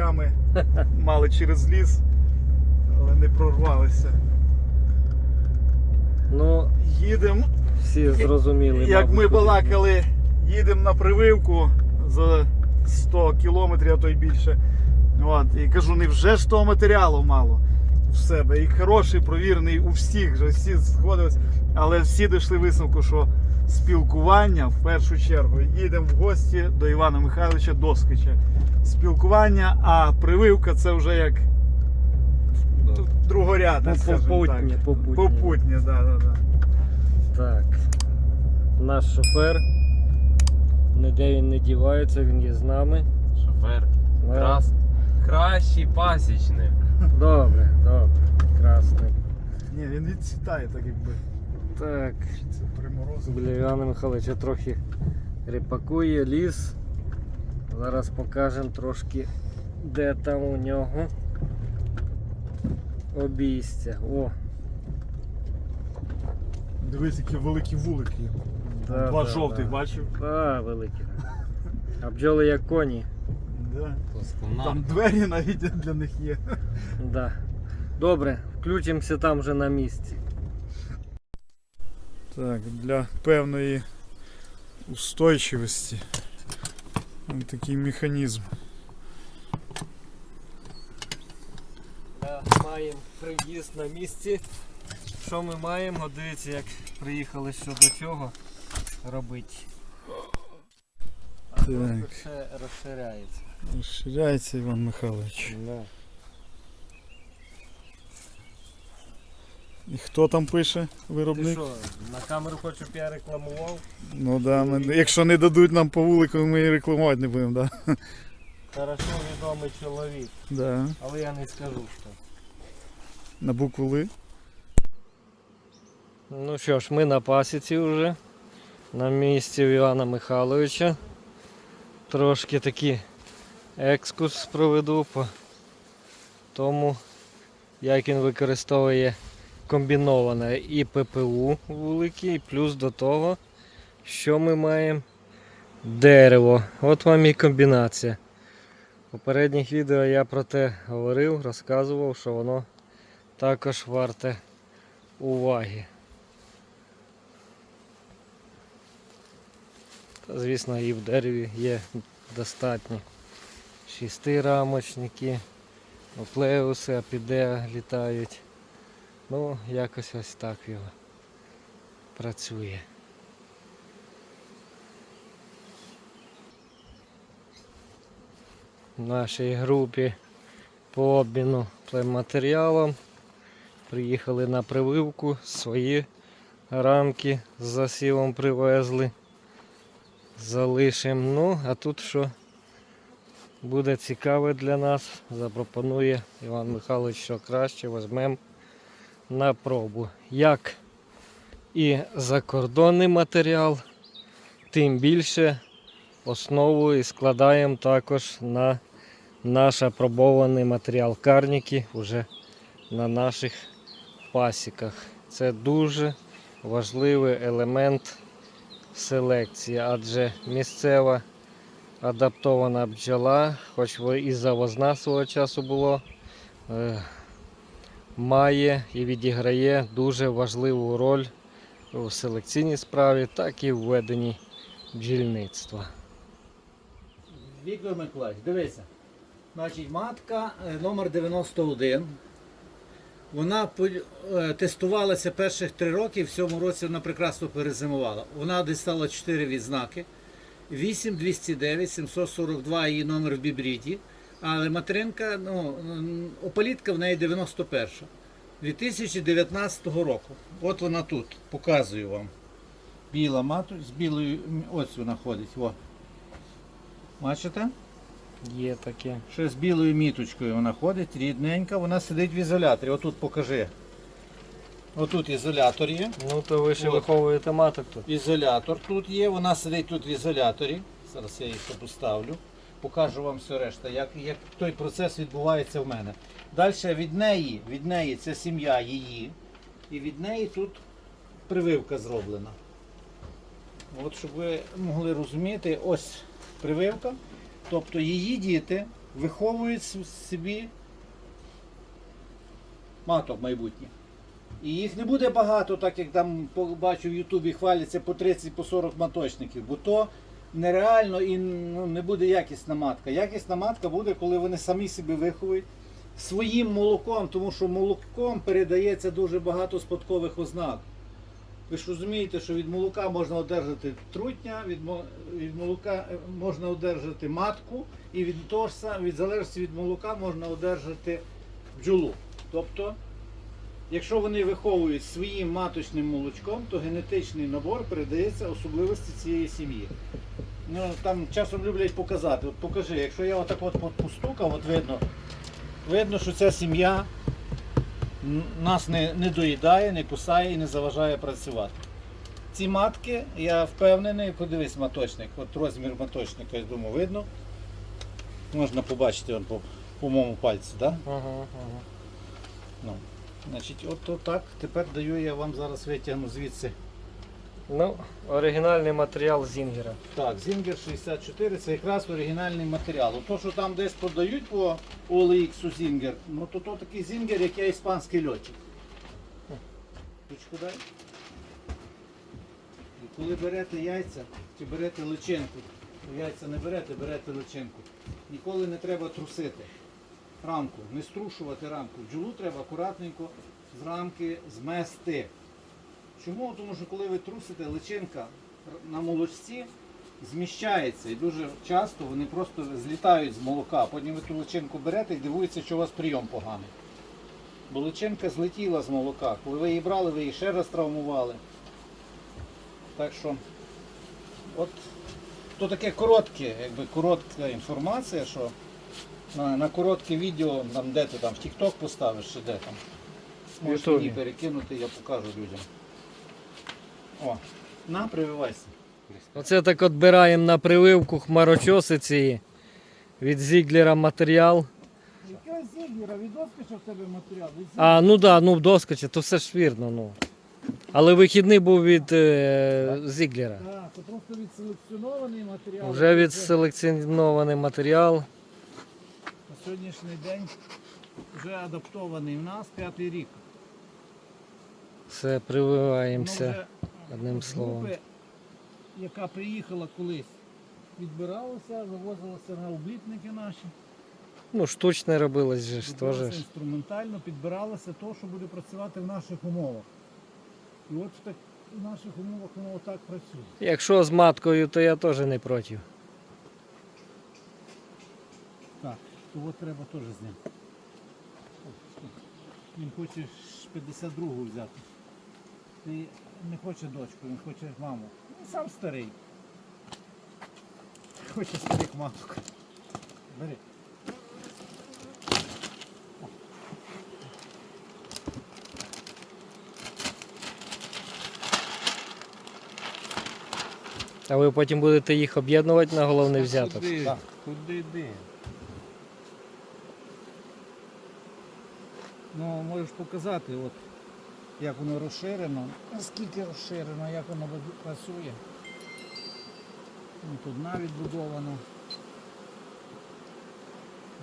окольними. Мали через ліс, але не прорвалися. Ну, Їдемо, всі зрозуміли. як мабуть, ми балакали, їдемо на прививку за 100 кілометрів, а то й більше. От, і кажу, невже ж того матеріалу мало в себе. І хороший, провірений у всіх, вже всі згодились, але всі дійшли висновку, що спілкування в першу чергу. Їдемо в гості до Івана Михайловича Доскича. Спілкування, а прививка це вже як другорядне, скажімо попутнє, так. попутнє. Попутнє, да, да, да. Так. Наш шофер. Ніде він не дівається, він є з нами. Шофер. Да. Крас... Кращий пасічник. Добре, добре. Красний. Ні, він відцвітає так якби. Так. Біля Івана Михайловича трохи ріпакує ліс. Зараз покажемо трошки, де там у нього обійстя. О, Дивись, які великі вулики. да, Два да, жовтих, да. бачив? Да, великі. А бджоли як коні. Да. Там двері навіть для них є. Да. Добре, включимося там вже на місці. Так, для певної устойчивості. Ось такий механізм. Маємо приїзд на місці. Що ми маємо? Дивіться, як приїхали щодо чого робити. А Так. розширяється. Розширяється Іван Михайлович. Да. І хто там пише Ти виробник? що, на камеру хочу, щоб я рекламував? Ну да, ми, якщо не дадуть нам по вулику, ми і рекламувати не будемо, да? Хорошо відомий чоловік, Да. але я не скажу що. На букву Ли. Ну що ж, ми на пасіці вже. На місці у Івана Михайловича. Трошки такий екскурс проведу по тому, як він використовує комбіноване і ППУ велике, і плюс до того, що ми маємо дерево. От вам і комбінація. В попередніх відео я про те говорив, розказував, що воно також варте уваги. Та, звісно, і в дереві є достатньо. Шестирамочники, оплеуси, апідеа літають. Ну, якось ось так його працює. В нашій групі по обміну плематеріалом приїхали на прививку, свої рамки з засівом привезли залишимо. Ну, а тут що буде цікаве для нас, запропонує Іван Михайлович, що краще візьмемо на пробу. Як і закордонний матеріал, тим більше основу і складаємо також на наш апробований матеріал карніки вже на наших пасіках. Це дуже важливий елемент селекції, адже місцева адаптована бджола, хоч і завозна свого часу було, е, має і відіграє дуже важливу роль у селекційній справі, так і в веденні бджільництва. Віктор Миколаївич, дивися. Значить, матка е, номер 91. Вона е, тестувалася перших три роки, в цьому році вона прекрасно перезимувала. Вона дістала 4 відзнаки. 8, 209, 742 її номер в бібріді. Але материнка, ну, опалітка в неї 91. 2019 року. От вона тут, показую вам. Біла мату з білою, ось вона ходить. Во. Бачите? Є таке. Ще з білою міточкою вона ходить, рідненька, вона сидить в ізоляторі. Отут покажи. Отут ізолятор є. Ну то ви ще От. виховуєте маток тут. Ізолятор тут є, вона сидить тут в ізоляторі. Зараз я її ще поставлю. Покажу вам все решта, як, як той процес відбувається в мене. Далі від неї, від неї це сім'я її. І від неї тут прививка зроблена. От щоб ви могли розуміти, ось прививка. Тобто її діти виховують собі маток майбутнє. І їх не буде багато, так як там бачу в Ютубі хваляться по 30 по 40 маточників, бо то нереально і ну, не буде якісна матка. Якісна матка буде, коли вони самі себе виховують своїм молоком, тому що молоком передається дуже багато спадкових ознак. Ви ж розумієте, що від молока можна одержати трутня, від, від молока е, можна одержати матку, і від того ж від залежності від молока можна одержати бджолу. Тобто, якщо вони виховують своїм маточним молочком, то генетичний набор передається особливості цієї сім'ї. Ну, там часом люблять показати. От покажи, якщо я отак от постукав, от видно, видно, що ця сім'я нас не, не доїдає, не кусає і не заважає працювати. Ці матки, я впевнений, подивись маточник, от розмір маточника, я думаю, видно. Можна побачити он, по, по моєму пальцю, так? Ага, ага. Ну, значить, от, так. Тепер даю я вам зараз витягну звідси. Ну, оригінальний матеріал Зінгера. Так, Зінгер 64 це якраз оригінальний матеріал. То, що там десь продають по OLX Зінгер, ну то, то такий Зінгер, як я іспанський льотчик. Ручку дай. І коли берете яйця чи берете личинку, то яйця не берете, берете личинку. Ніколи не треба трусити рамку, не струшувати рамку. Бджолу треба акуратненько з рамки змести. Чому? Тому що коли ви трусите, личинка на молочці зміщається і дуже часто вони просто злітають з молока. Потім ви ту личинку берете і дивуєтеся, що у вас прийом поганий. Бо личинка злетіла з молока. Коли ви її брали, ви її ще раз травмували. Так що, от то таке коротке, якби коротка інформація, що на, на коротке відео, там, де ти там в TikTok поставиш чи де там. Можеш мені перекинути, я покажу людям. О, на, прививайся. Оце так от бираємо на прививку хмарочоси ці від Зіглера матеріал. Якась зігіра, відоска, що в тебе матеріал? А, ну да, ну доскоче, то все ж вірно, ну. Але вихідний був від е, Зіглера. Так, це просто відселекціонований матеріал. Вже відселекціонований матеріал. Сьогоднішній день вже адаптований в нас п'ятий рік. Все, прививаємося. одним словом. групи, яка приїхала колись, відбиралася, вивозилася на облітники наші. Ну, штучне робилось же ж теж. інструментально, підбиралося то, що буде працювати в наших умовах. І от в, так, в наших умовах воно так працює. Якщо з маткою, то я теж не проти. Так, то от треба теж зняти. Він хоче 52-гу взяти. Ти не хоче дочку, він хоче маму. Він сам старий. Хоче старих маток. Бери. А ви потім будете їх об'єднувати на головний взяток. Куди? Куди йди? Ну, можеш показати, от, як воно розширено, наскільки розширено, як воно працює. От одна відбудована,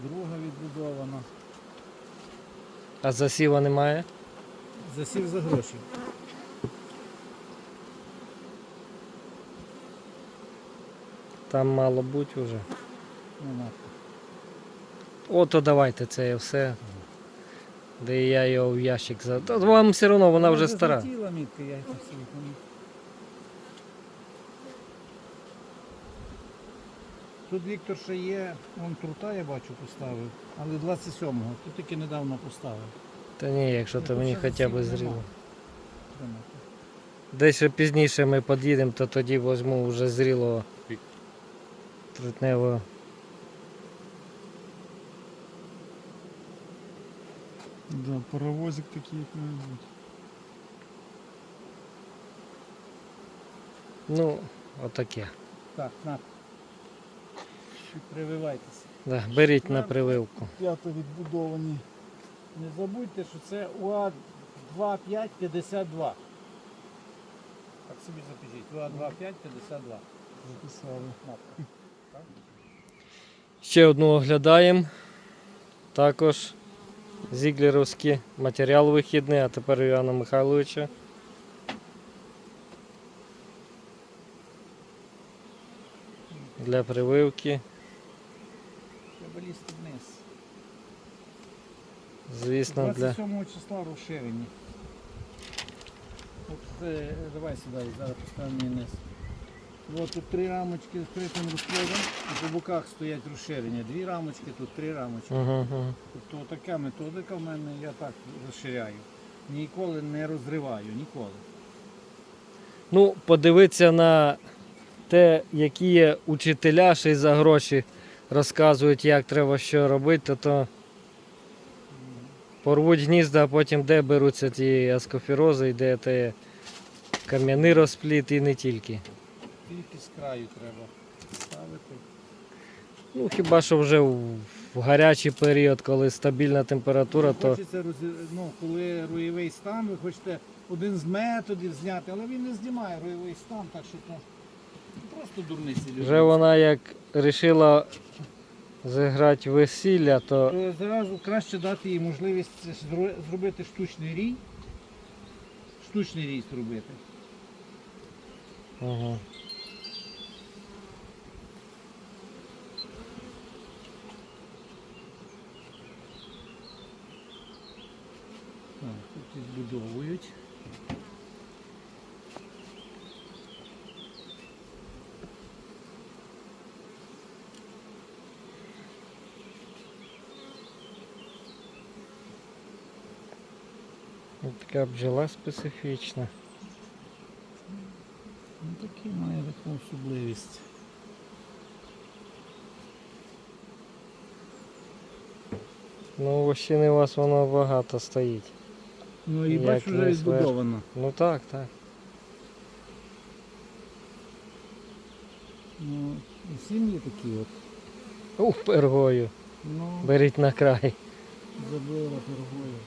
друга відбудована. А засіва немає? Засів за гроші. Там мало бути вже. Нема. Ото давайте це все. Де я його в ящик за. Та вам все одно вона вже стара. Злетіла мітка, я. Тут Віктор ще є, вон трута я бачу поставив, але 27-го, тут тільки недавно поставив. Та ні, якщо то мені хоча б зріло. Десь пізніше ми під'їдемо, то тоді візьму вже зрілого трутневого. Да, паровозик такий, як має бути. Ну, отаке. Так, на. Прививайтеся. Да, беріть на прививку. П'ято відбудовані. Не забудьте, що це УА 2552. Так собі запишіть. УА 2552. Записали. Ще одну оглядаємо. Також зіглерівський матеріал вихідний, а тепер Івана Михайловича. Для прививки. Треба лізти вниз. Звісно, для. 27 числа розширені. От, е, давай сюди, зараз поставимо вниз. От тут три рамочки з відкритим розплодом, по боках стоять розширення. Дві рамочки, тут три рамочки. Угу, угу. Тобто така методика в мене, я так розширяю. Ніколи не розриваю, ніколи. Ну, подивитися на те, які є учителя, ще й за гроші розказують, як треба що робити, то, то порвуть гнізда, а потім де беруться ті аскофірози, і де те кам'яний розпліт і не тільки. Тільки з краю треба ставити. Ну, хіба що вже в, в гарячий період, коли стабільна температура, то Хочеться роз- ну, коли руєвий стан, ви хочете один з методів зняти, але він не знімає руєвий стан, так що то просто дурниці люди. вже вона як вирішила зіграти весілля, то То зразу краще дати їй можливість зро- зробити штучний рій. Штучний рій зробити. Ага. Так, тут відбудовують. Ось така бджола специфічна. Ну, такий має таку особливість. Ну, у вас воно багато стоїть. Ну і бачу, вже не відбудовано. Ну так, так. Ну, і сім'ї такі от. Ух, пергою. Ну, Беріть на край. забила пергою.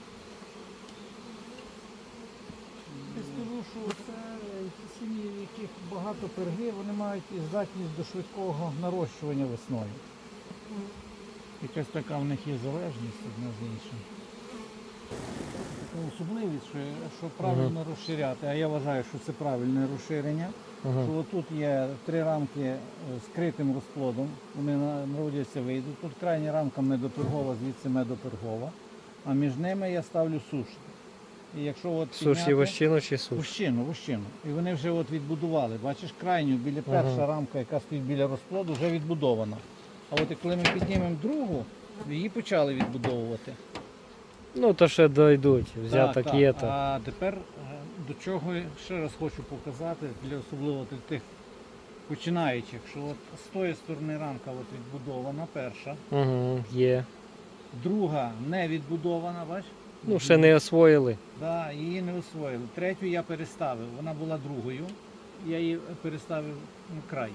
Я скажу, що це сім'ї, в яких багато перги, вони мають і здатність до швидкого нарощування весною. Якась така в них є залежність одна з іншим. Особливість, що, що правильно розширяти, а я вважаю, що це правильне розширення. Ага. Що тут є три рамки е, з критим розплодом, вони народяться, вийдуть. Тут крайня рамка медопергова, звідси медопергова, а між ними я ставлю суш. І якщо от Суші підняти- вощину чи суш? Вощину, вощину. І вони вже от відбудували. Бачиш, крайню, біля перша рамка, яка стоїть біля розплоду, вже відбудована. А от коли ми піднімемо другу, її почали відбудовувати. Ну, то ще дойдуть. Взяток Так, є так. то. А тепер е, до чого ще раз хочу показати, для особливо для тих починаючих, що от з тої сторони рамка от відбудована, перша, Угу, є. друга не відбудована, бач? Ну, ще не освоїли. Да, її не освоїли. Третю я переставив. Вона була другою. Я її переставив на край.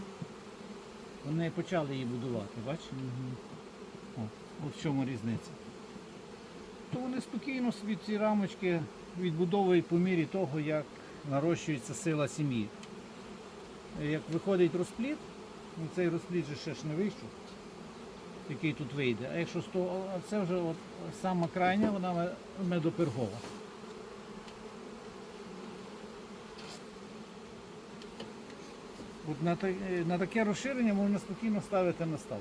Вони почали її будувати, бач? О, от в чому різниця. То вони спокійно собі ці рамочки відбудовують по мірі того, як нарощується сила сім'ї. Як виходить розплід, ну цей розплід же ще ж не вийшов, який тут вийде. А якщо з того, а це вже от сама крайня, вона медопергова. От на, е, на таке розширення можна спокійно ставити на став.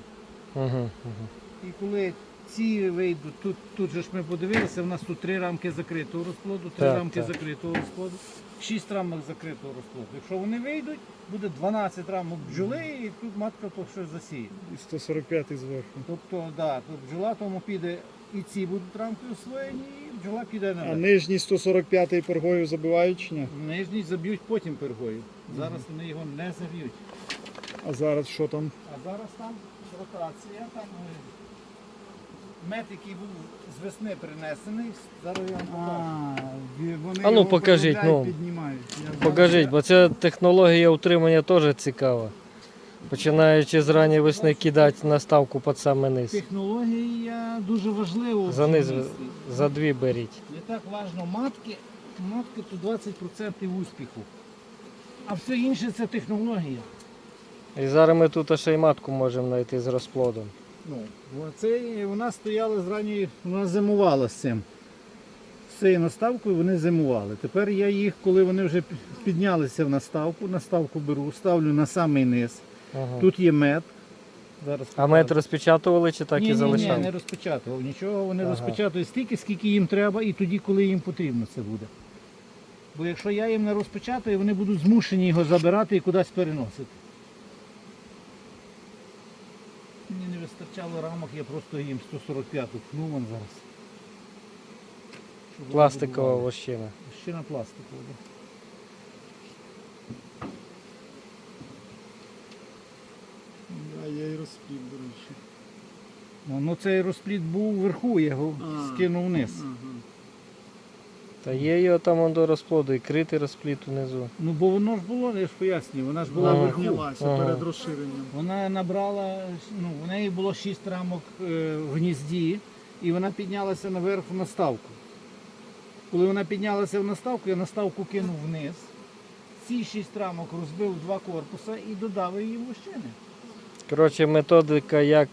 Угу, угу. І коли ці вийдуть, тут, тут же ж ми подивилися, у нас тут три рамки закритого розплоду, три Так, рамки так. закритого розплоду, шість рамок закритого розплоду. Якщо вони вийдуть, буде 12 рамок бджоли і тут матка то щось засіє. І 145 зверху. Тобто, да, тут бджола тому піде і ці будуть рамки освоєні, і бджола піде на А нижній 145 пергою забивають чи ні? Нижній заб'ють потім пергою. Зараз вони його не заб'ють. А зараз що там? А зараз там ротація, там е, мед, який був з весни принесений, зараз я вам покажу. вони А ну, його покажіть, ну. піднімають. Покажіть, бо ця технологія утримання теж цікава. Починаючи з ранньої весни кидати наставку під саме низ. Технологія дуже важлива. в За низ за дві беріть. Не так важливо матки, матки то 20% успіху. А все інше це технологія. І зараз ми тут ще й матку можемо знайти з розплодом. Ну, це вона стояла зрані, вона зимувала з цим. З цією наставкою вони зимували. Тепер я їх, коли вони вже піднялися в наставку, наставку беру, ставлю на самий низ. Ага. Тут є мед. Зараз А мед розпечатували чи так ні, і ні, залишали? Ні, не розпечатував нічого, вони Ага. розпечатують стільки, скільки їм треба, і тоді, коли їм потрібно це буде. Бо якщо я їм не розпечатаю, вони будуть змушені його забирати і кудись переносити. Мені не вистачало рамок, я просто їм 145-ту пхнув вон зараз. Щоб Пластикова добували. вощина. Ще на пластикову. да. Я і розплів, до речі. Ну, ну цей розпліт був вверху, я його А. скинув вниз. Та є його там он до розплоду і критий розпліт унизу. Ну бо воно ж було, я ж пояснюю, вона ж була вверху. Піднялася Ага. перед розширенням. Вона набрала, ну, в неї було 6 рамок е, в гнізді, і вона піднялася наверх в наставку. Коли вона піднялася в наставку, я наставку кинув вниз. Ці 6 рамок розбив в два корпуса і додав її вощини. Коротше, методика, як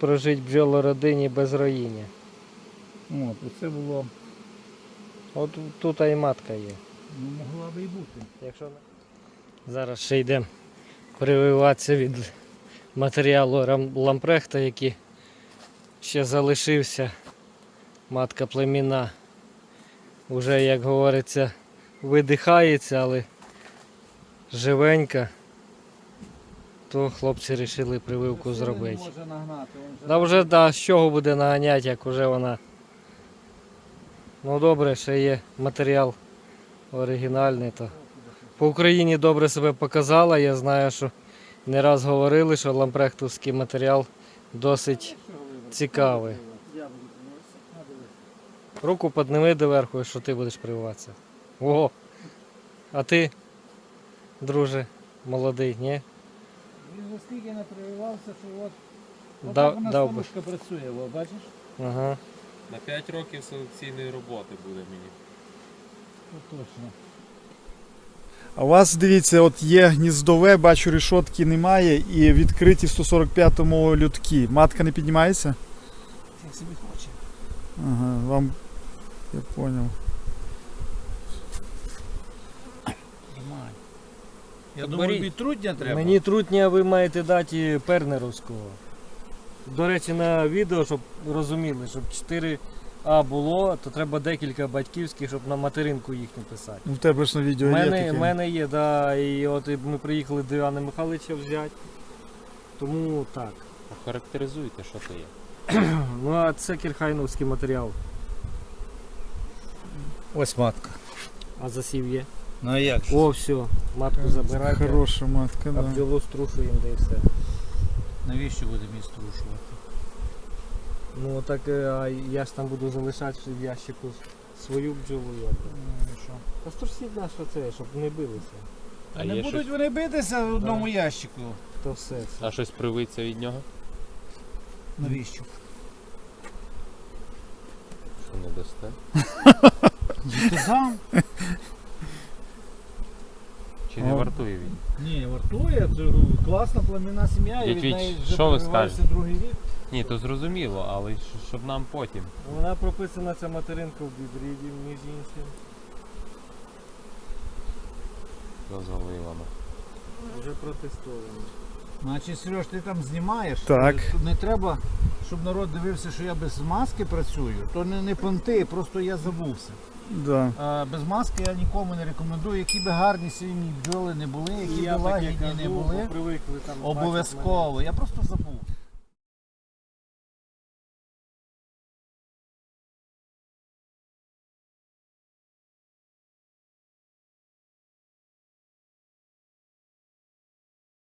прожити бджолородині без роїння. От, оце було, От тут і матка є. ну, могла би і бути. Якщо Зараз ще йдемо прививатися від матеріалу лампрехта, який ще залишився. Матка племіна. Уже, як говориться, видихається, але живенька. То хлопці вирішили прививку зробити. Да вже да, з чого буде наганяти, як вже вона. Ну добре, ще є матеріал оригінальний. То. По Україні добре себе показала. Я знаю, що не раз говорили, що лампрехтовський матеріал досить цікавий. Руку підними доверху, що ти будеш прививатися. Ого! А ти, друже, молодий, ні? Він вже стільки не прививався, що от, от Дав- так вона дав працює, бачиш? Ага. На 5 років селекційної роботи буде мені. Точно. А у вас, дивіться, от є гніздове, бачу, решотки немає і відкриті в 145-му лютки. Матка не піднімається? Як собі хоче. Ага, вам. Я понял. Нормально. Я думаю, від трудня треба. Мені трутня ви маєте дати пернеровського. До речі, на відео, щоб розуміли, щоб 4А було, то треба декілька батьківських, щоб на материнку їхню писати. Ну, в тебе ж на відео У є мене, таке. мене є, да, і от і ми приїхали до Івана Михайловича взяти. Тому так. Охарактеризуйте, що це є. Ну а це кірхайновський матеріал. Ось матка. А засів є. Ну а як? О, все, матку забирайте. Хороша матка, А да. бджолу струшуємо, де і все. Навіщо будемо її струшувати? Ну так е, а я ж там буду залишати в ящику свою бджолу. якби. Та струсіть на що це, щоб не билися. А не є будуть щось, вони битися в одному ящику. То все. це. а щось привиться від нього? Навіщо? Що не дасте? Ти сам? Чи не О. вартує він? Ні, вартує, це класна племінна сім'я, і Дядь від Віч, неї вже що ви скажете? другий рік. Ні, то зрозуміло, але щ- щоб нам потім. Вона прописана ця материнка в гібриді, між іншим. Дозволило. Вже протестовано. Значить, Сереж, ти там знімаєш. Так. Не треба, щоб народ дивився, що я без маски працюю. То не, не понти, просто я забувся. Да. Е, без маски я нікому не рекомендую, які би гарні сім'ї бджоли не були, які би лагідні не були. привикли там. Обов'язково. Я просто забув.